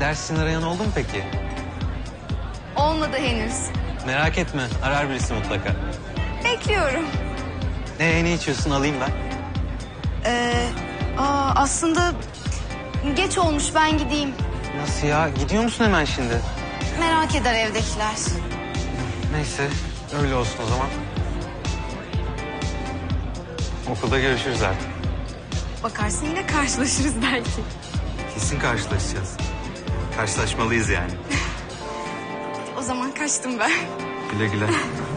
Ders için arayan oldu mu peki? Olmadı henüz. Merak etme arar birisi mutlaka. Bekliyorum. Ne ne içiyorsun alayım ben. Ee, aa, aslında geç olmuş ben gideyim. Nasıl ya gidiyor musun hemen şimdi? Merak eder evdekiler. Neyse öyle olsun o zaman. Okulda görüşürüz artık. Bakarsın yine karşılaşırız belki. Kesin karşılaşacağız. Karşılaşmalıyız yani. O zaman kaçtım ben. Güle güle.